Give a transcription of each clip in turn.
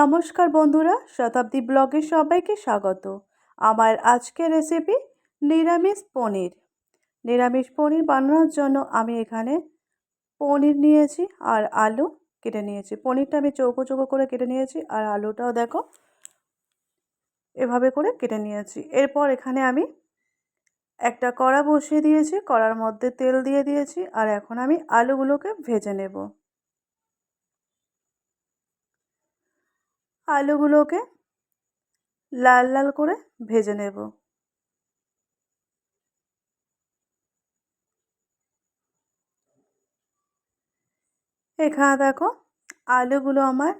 নমস্কার বন্ধুরা, শতাব্দী ব্লগে সবাইকে স্বাগত। আমার আজকের রেসিপি নিরামিষ পনির। নিরামিষ পনির বানানোর জন্য আমি এখানে পনির নিয়েছি আর আলু কেটে নিয়েছি। পনিরটা আমি চৌকো চৌকো করে কেটে নিয়েছি আর আলুটাও দেখো, এভাবে করে কেটে নিয়েছি। এরপর এখানে আমি একটা কড়া বসিয়ে দিয়েছি। কড়ার মধ্যে তেল দিয়ে দিয়েছি আর এখন আমি আলুগুলোকে ভেজে নেব। আলুগুলোকে লাল লাল করে ভেজে নেব। এখানে দেখো আলুগুলো আমার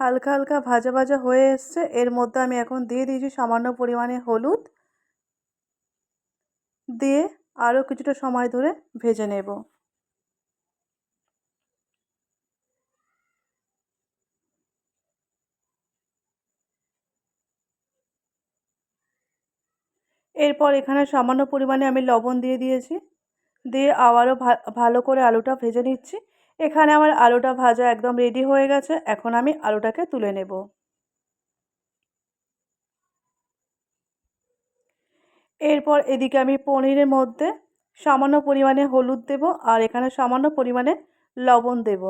হালকা হালকা ভাজা ভাজা হয়ে এসছে। এর মধ্যে আমি এখন দিয়ে দিয়েছি সামান্য পরিমাণে হলুদ। দিয়ে আরও কিছুটা সময় ধরে ভেজে নেব। এরপর এখানে সামান্য পরিমাণে আমি লবণ দিয়ে দিয়েছি। দিয়ে আবারও ভালো করে আলুটা ভেজে নিচ্ছি। এখানে আমার আলুটা ভাজা একদম রেডি হয়ে গেছে। এখন আমি আলুটাকে তুলে নেব। এরপর এদিকে আমি পনিরের মধ্যে সামান্য পরিমাণে হলুদ দেব আর এখানে সামান্য পরিমাণে লবণ দেব।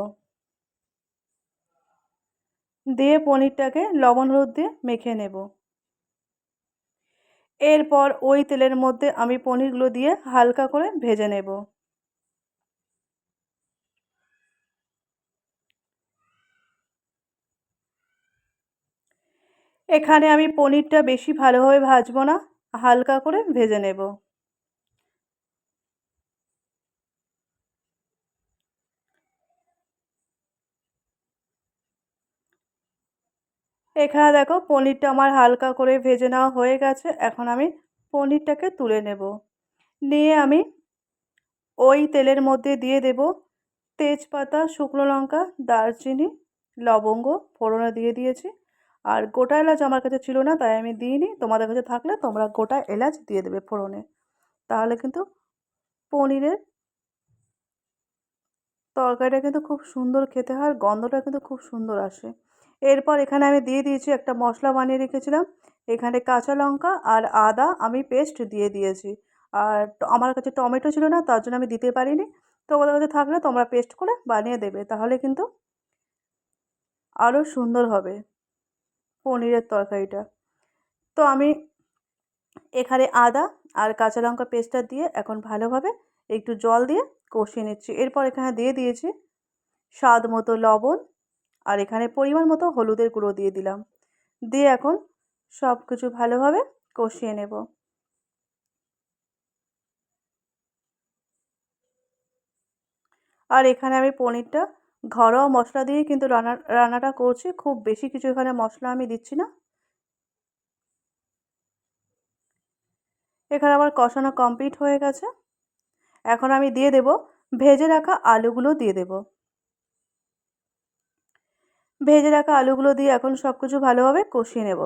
দিয়ে পনিরটাকে লবণ হলুদ দিয়ে মেখে নেব। এরপর ওই তেলের মধ্যে আমি পনিরগুলো দিয়ে হালকা করে ভেজে নেব। এখানে আমি পনিরটা বেশি ভালোভাবে ভাজবো না, হালকা করে ভেজে নেব। এখানে দেখো পনিরটা আমার হালকা করে ভেজে নেওয়া হয়ে গেছে। এখন আমি পনিরটাকে তুলে নেব। নিয়ে আমি ওই তেলের মধ্যে দিয়ে দেব তেজপাতা, শুকনো লঙ্কা, দারচিনি, লবঙ্গ, ফোড়নে দিয়ে দিয়েছি। আর গোটা এলাচ আমার কাছে ছিল না, তাই আমি দিইনি। তোমাদের কাছে থাকলে তোমরা গোটা এলাচ দিয়ে দেবে ফোড়নে। তাহলে কিন্তু পনিরের তরকারিটা কিন্তু খুব সুন্দর খেতে হয় আর গন্ধটা কিন্তু খুব সুন্দর আসে। এরপর এখানে আমি দিয়ে দিয়েছি একটা মশলা বানিয়ে রেখেছিলাম। এখানে কাঁচা লঙ্কা আর আদা আমি পেস্ট দিয়ে দিয়েছি। আর আমার কাছে টমেটো ছিল না, তার জন্য আমি দিতে পারিনি। তোমাদের কাছে থাকলে তোমরা পেস্ট করে বানিয়ে দেবে, তাহলে কিন্তু আরও সুন্দর হবে পনিরের তরকারিটা। তো আমি এখানে আদা আর কাঁচা লঙ্কা পেস্টটা দিয়ে এখন ভালোভাবে একটু জল দিয়ে কষিয়ে নিচ্ছি। এরপর এখানে দিয়ে দিয়েছি স্বাদ মতো লবণ আর এখানে পরিমাণ মতো হলুদের গুঁড়ো দিয়ে দিলাম। দিয়ে এখন সব কিছু ভালোভাবে কষিয়ে নেব। আর এখানে আমি পনিরটা ঘরোয়া মশলা দিয়ে কিন্তু রান্না, রান্নাটা করছি। খুব বেশি কিছু এখানে মশলা আমি দিচ্ছি না। এখানে আমার কষানো কমপ্লিট হয়ে গেছে। এখন আমি দিয়ে দেব, ভেজে রাখা আলুগুলো দিয়ে দেব। ভেজে রাখা আলুগুলো দিয়ে এখন সব কিছু ভালোভাবে কষিয়ে নেব।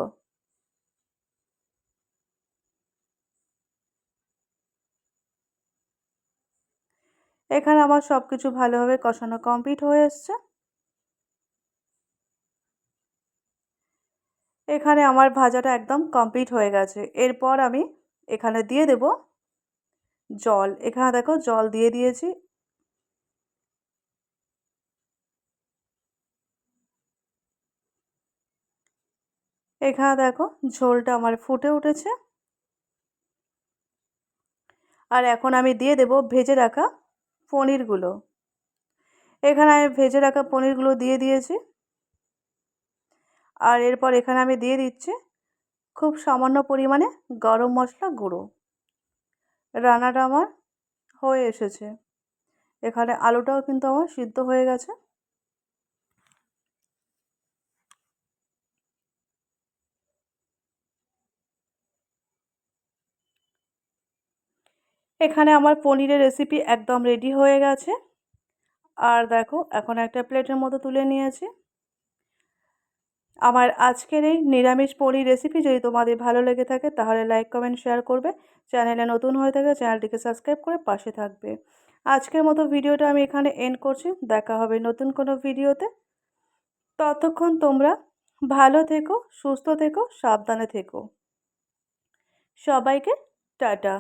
এখানে আমার সব কিছু ভালোভাবে কষানো কমপ্লিট হয়ে এসছে। এখানে আমার ভাজাটা একদম কমপ্লিট হয়ে গেছে। এরপর আমি এখানে দিয়ে দেব জল। এখানে দেখো জল দিয়ে দিয়েছি। এখানে দেখো ঝোলটা আমার ফুটে উঠেছে। আর এখন আমি দিয়ে দেব ভেজে রাখা পনিরগুলো। এখানে আমি ভেজে রাখা পনিরগুলো দিয়ে দিয়েছি। আর এরপর এখানে আমি দিয়ে দিচ্ছি খুব সামান্য পরিমাণে গরম মশলা গুঁড়ো। রান্নাটা আমার হয়ে এসেছে। এখানে আলুটাও কিন্তু আমার সিদ্ধ হয়ে গেছে। এখানে আমার পনিরের রেসিপি একদম রেডি হয়ে গেছে। আর দেখো, এখন একটা প্লেটের মতো তুলে নিয়েছি। আমার আজকের এই নিরামিষ পনির রেসিপি যদি তোমাদের ভালো লেগে থাকে, তাহলে লাইক কমেন্ট শেয়ার করবে। চ্যানেলে নতুন হয়ে থাকে চ্যানেলটিকে সাবস্ক্রাইব করে পাশে থাকবে। আজকের মতো ভিডিওটা আমি এখানে এন্ড করছি। দেখা হবে নতুন কোনো ভিডিওতে। ততক্ষণ তোমরা ভালো থেকো, সুস্থ থেকো, সাবধানে থেকো। সবাইকে টাটা।